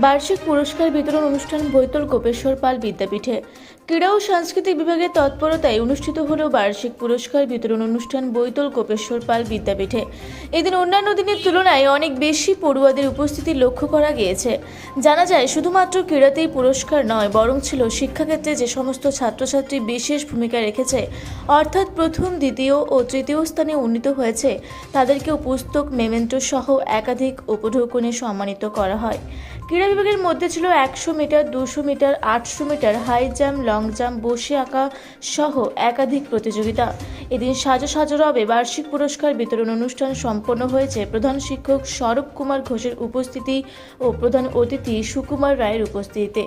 বার্ষিক পুরস্কার বিতরণ অনুষ্ঠান বৈতল গোপেশ্বর পাল বিদ্যাপীঠে। ক্রীড়া ও সাংস্কৃতিক বিভাগের তৎপরতায় অনুষ্ঠিত হল বার্ষিক পুরস্কার বিতরণ অনুষ্ঠান বৈতল গোপেশ্বর পাল বিদ্যাপীঠে। এদিন অন্যান্য দিনের তুলনায় অনেক বেশি পড়ুয়াদের উপস্থিতি লক্ষ্য করা গিয়েছে। জানা যায়, শুধুমাত্র ক্রীড়াতেই পুরস্কার নয়, বরং ছিল শিক্ষাক্ষেত্রে যে সমস্ত ছাত্রছাত্রী বিশেষ ভূমিকা রেখেছে, অর্থাৎ প্রথম, দ্বিতীয় ও তৃতীয় স্থানে উন্নীত হয়েছে, তাদেরকেও পুস্তক, মেমেন্টো সহ একাধিক উপঢৌকনে সম্মানিত করা হয়। ক্রীড়া বিভাগের মধ্যে ছিল একশো মিটার, দুশো মিটার, আটশো metre, high jump, long jump, বসে আঁকা সহ একাধিক প্রতিযোগিতা। এদিন সাজো সাজো রবে বার্ষিক পুরস্কার বিতরণ অনুষ্ঠান সম্পন্ন হয়েছে। প্রধান শিক্ষক স্বরূপ কুমার ঘোষের উপস্থিতি ও প্রধান অতিথি সুকুমার রায়ের উপস্থিতিতে।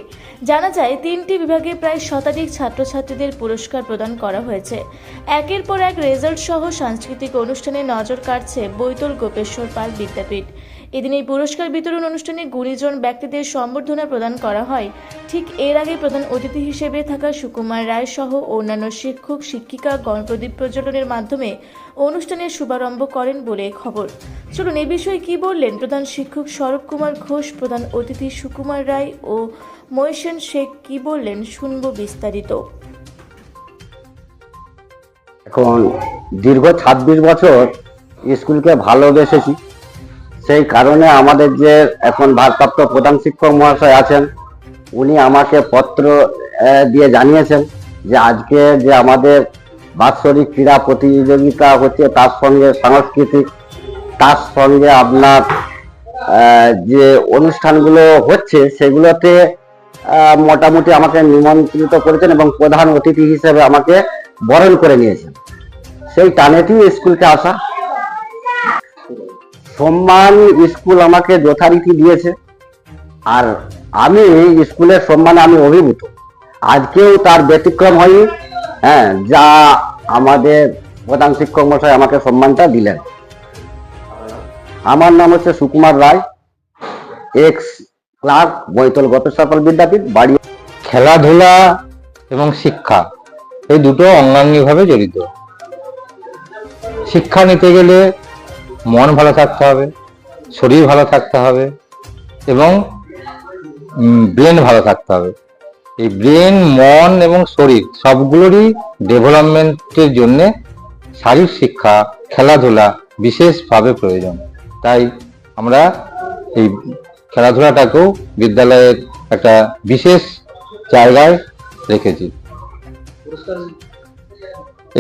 জানা যায়, তিনটি বিভাগে প্রায় শতাধিক ছাত্রছাত্রীদের পুরস্কার প্রদান করা হয়েছে। একের পর এক রেজাল্ট সহ সাংস্কৃতিক অনুষ্ঠানে নজর কাটছে বৈতল গোপেশ্বর পাল বিদ্যাপীঠ। এদিন এই পুরস্কার বিতরণ অনুষ্ঠানে গুণীজন ব্যক্তিদের সম্বর্ধনা প্রদান করা হয়। ঠিক এর আগে প্রধান অতিথি হিসেবে থাকা সুকুমার রায় সহ অন্যান্য শিক্ষক, শিক্ষিকা, গণপ্রদীপ প্রজ্বলনের মাধ্যমে অনুষ্ঠানের শুভারম্ভ করেন বলে খবর। চলুন এ বিষয়ে কি বললেন প্রধান শিক্ষক স্বরূপ কুমার ঘোষ, প্রধান অতিথি সুকুমার রায় ও মৈশন শেখ কি বললেন শুনব বিস্তারিত। এখন দীর্ঘ ছাব্বিশ বছর স্কুলকে ভালোবেসেছি। সেই কারণে আমাদের যে এখন ভারপ্রাপ্ত প্রধান শিক্ষক মহাশয় আছেন, উনি আমাকে পত্র দিয়ে জানিয়েছেন যে আজকে যে আমাদের বাৎসরিক ক্রীড়া প্রতিযোগিতা হচ্ছে তার সঙ্গে সাংস্কৃতিক, তার সঙ্গে আপনার যে অনুষ্ঠানগুলো হচ্ছে সেগুলোতে মোটামুটি আমাকে নিমন্ত্রিত করেছেন এবং প্রধান অতিথি হিসেবে আমাকে বরণ করে নিয়েছেন। সেই টানেতেই স্কুলকে আসা সম্মান স্কুল আমাকে যথারীতি দিয়েছে। আর আমি স্কুলের সম্মানে আমি অভিভূত। আজকেও তার ব্যতিক্রম হয়নি। হ্যাঁ যা আমাদের প্রধান শিক্ষক মশাই আমাকে সম্মানটা দিলেন। আমার নাম হচ্ছে সুকুমার রায় এক্স ক্লার্ক বৈতল গপেশ্বরপাল বিদ্যাপীঠ, বাড়ি খেলাধুলা এবং শিক্ষা, এই দুটো অঙ্গাঙ্গিভাবে জড়িত। শিক্ষা নিতে গেলে মন ভালো থাকতে হবে, শরীর ভালো থাকতে হবে এবং ব্রেন ভালো থাকতে হবে। এই ব্রেন মন এবং শরীর সবগুলোরই ডেভেলপমেন্টের জন্য শারীরিক শিক্ষা, খেলাধুলা বিশেষভাবে প্রয়োজন। তাই আমরা এই খেলাধুলাটাকেও বিদ্যালয়ের একটা বিশেষ জায়গায় রেখেছি।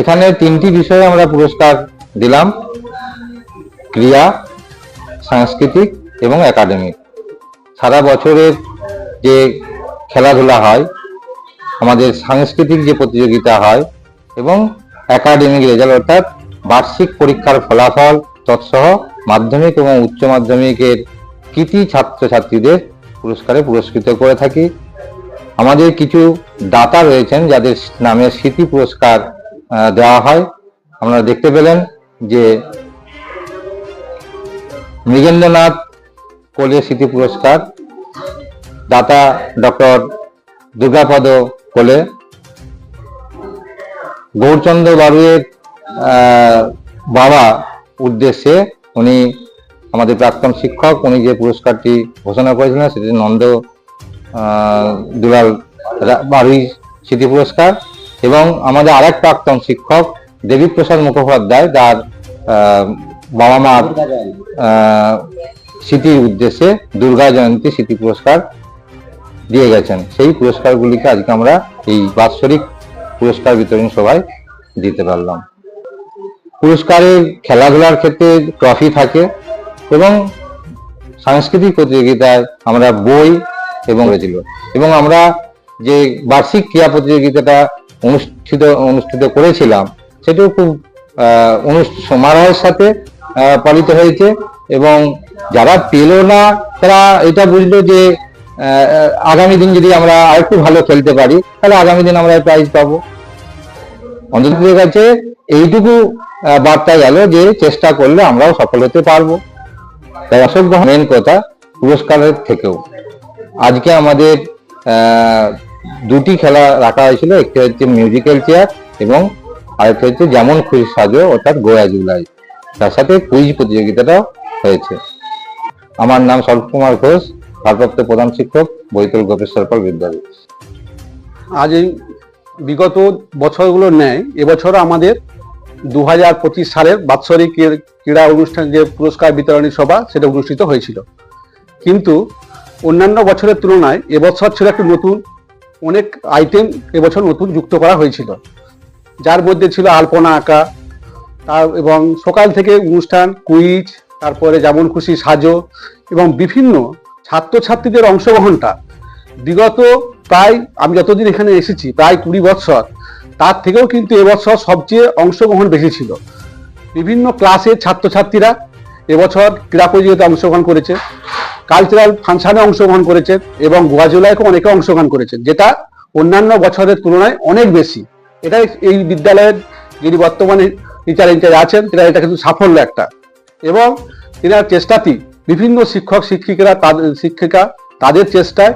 এখানে তিনটি বিষয়ে আমরা পুরস্কার দিলাম। ক্রিয়া, সাংস্কৃতিক এবং একাডেমিক। সারা বছরের যে খেলাধুলা হয়, আমাদের সাংস্কৃতিক যে প্রতিযোগিতা হয় এবং একাডেমিক রেজাল্ট, অর্থাৎ বার্ষিক পরীক্ষার ফলাফল তৎসহ মাধ্যমিক এবং উচ্চ মাধ্যমিকের কৃতি ছাত্রছাত্রীদের পুরস্কারে পুরস্কৃত করে থাকি। আমাদের কিছু দাতা রয়েছেন যাদের নামে স্মৃতি পুরস্কার দেওয়া হয়। আপনারা দেখতে পেলেন যে মৃগেন্দ্রনাথ কোলে স্মৃতি পুরস্কার, দাতা ডক্টর দুর্গাপদ কোলে, গৌরচন্দ্র বাবুয়ের বাবা উদ্দেশ্যে উনি আমাদের প্রাক্তন শিক্ষক, উনি যে পুরস্কারটি ঘোষণা করেছিলেন সেটি নন্দ দুলাল বারুই স্মৃতি পুরস্কার এবং আমাদের আরেক প্রাক্তন শিক্ষক দেবীপ্রসাদ মুখোপাধ্যায়, যার বাবা মার আহ, স্মৃতির উদ্দেশ্যে দুর্গা জয়ন্তী স্মৃতি পুরস্কার দিয়ে গেছেন। সেই পুরস্কারগুলিকে আজকে আমরা এই বাৎসরিক পুরস্কার বিতরণ সভায় দিতে পারলাম। পুরস্কারের খেলাধুলার ক্ষেত্রে ট্রফি থাকে এবং সাংস্কৃতিক প্রতিযোগিতায় আমরা বই এবং হয়েছিল এবং আমরা যে বার্ষিক ক্রীড়া প্রতিযোগিতাটা অনুষ্ঠিত অনুষ্ঠিত করেছিলাম সেটাও খুব সমারোহের সাথে পালিত হয়েছে এবং যারা পেল না, তারা এটা বুঝলো যে আগামী দিন যদি আমরা আরেকটু ভালো খেলতে পারি, তাহলে আগামী দিন আমরা প্রাইজ পাবো। অন্তত কাছে এইটুকু বার্তা গেল যে চেষ্টা করলে আমরাও সফল হতে পারব। তাই অসংখ্য মেন কথা, পুরস্কারের থেকেও। আজকে আমাদের দুটি খেলা রাখা হয়েছিল, একটি হচ্ছে মিউজিক্যাল চেয়ার এবং আরেকটি হচ্ছে যেমন খুশি সাজো, অর্থাৎ গোয়া জুলাই। তার সাথে কুইজ প্রতিযোগিতাটাও হয়েছে। আমার নাম স্বল্প কুমার ঘোষ, ভারপ্রাপ্ত প্রধান শিক্ষক, বৈতল গোপেশ্বর পাল বিদ্যাপীঠ আজ এই বিগত বছরগুলোর ন্যায় এবছর আমাদের দু হাজার পঁচিশ সালের বাৎসরিক ক্রীড়া অনুষ্ঠান যে পুরস্কার বিতরণী সভা, সেটা অনুষ্ঠিত হয়েছিল। কিন্তু অন্যান্য বছরের তুলনায় এবছর ছিল একটি নতুন, অনেক আইটেম এবছর নতুন যুক্ত করা হয়েছিল। যার মধ্যে ছিল আলপনা আঁকা এবং সকাল থেকে অনুষ্ঠান কুইজ তারপরে যেমন খুশি সাজো এবং বিভিন্ন ছাত্রছাত্রীদের অংশগ্রহণটা। বিগত প্রায়, আমি যতদিন এখানে এসেছি, প্রায় কুড়ি বছর তার থেকেও কিন্তু এবছর সবচেয়ে অংশগ্রহণ বেশি ছিল। বিভিন্ন ক্লাসের ছাত্রছাত্রীরা এবছর ক্রীড়া প্রতিযোগিতায় অংশগ্রহণ করেছে কালচারাল ফাংশনে অংশগ্রহণ করেছেন এবং গোয়া জেলায়কেও অনেকে অংশগ্রহণ করেছেন যেটা অন্যান্য বছরের তুলনায় অনেক বেশি। এটাই এই বিদ্যালয়ের যিনি বর্তমানে টিচার ইনচার্জ আছেন সেটা এটা কিন্তু সাফল্য একটা। এবং এনার চেষ্টাতেই বিভিন্ন শিক্ষক, শিক্ষিকারা তাদের শিক্ষিকা তাদের চেষ্টায়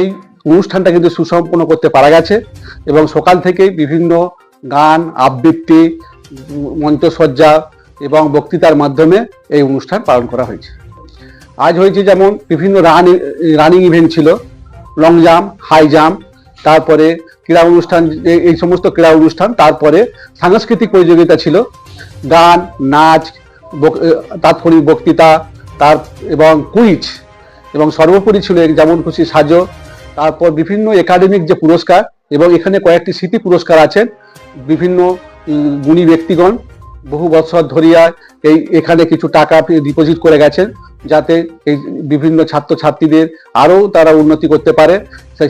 এই অনুষ্ঠানটা কিন্তু সুসম্পন্ন করতে পারা গেছে এবং সকাল থেকেই বিভিন্ন গান, আবৃত্তি, মঞ্চসজ্জা এবং বক্তৃতার মাধ্যমে এই অনুষ্ঠান পালন করা হয়েছে। আজ হয়েছে যেমন বিভিন্ন রান, রানিং ইভেন্ট ছিল, লং জাম্প, হাই জাম্প, তারপরে ক্রীড়া অনুষ্ঠান, এই- সমস্ত ক্রীড়া অনুষ্ঠান, তারপরে সাংস্কৃতিক প্রতিযোগিতা ছিল। গান, নাচ তাৎক্ষণিক বক্তৃতা, তার, এবং কুইজ, এবং সর্বোপরি ছিল যেমন খুশি সাজো, তারপর বিভিন্ন একাডেমিক যে পুরস্কার, এবং এখানে কয়েকটি স্মৃতি পুরস্কার আছেন, বিভিন্ন গুণী ব্যক্তিগণ বহু বছর ধরিয়া এই এখানে কিছু টাকা ডিপোজিট করে গেছেন যাতে এই বিভিন্ন ছাত্রছাত্রীদের আরও তারা উন্নতি করতে পারে।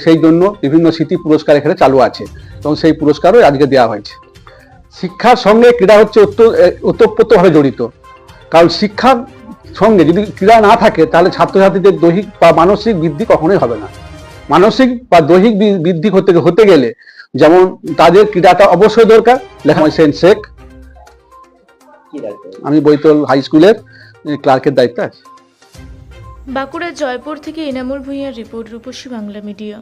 সেই জন্য বিভিন্ন স্মৃতি পুরস্কার এখানে চালু আছে। এবং সেই পুরস্কারও আজকে দেওয়া হয়েছে। শিক্ষার সঙ্গে ক্রীড়া হচ্ছে ওতপ্রোতভাবে জড়িত। কারণ শিক্ষার সঙ্গে যদি ক্রীড়া না থাকে, তাহলে ছাত্রছাত্রীদের দৈহিক বা মানসিক বৃদ্ধি কখনোই হবে না। মানসিক বা দৈহিক বৃদ্ধি হতে হতে গেলে যেমন তাদের ক্রীড়াটা অবশ্যই দরকার লেখা হয় সেন শেখ আমি বৈতল হাই স্কুলের ক্লার্কের দায়িত্বে আছি। বাঁকুড়ার জয়পুর থেকে এনামুল ভূঁইয়ার রিপোর্ট রূপসী বাংলা মিডিয়া।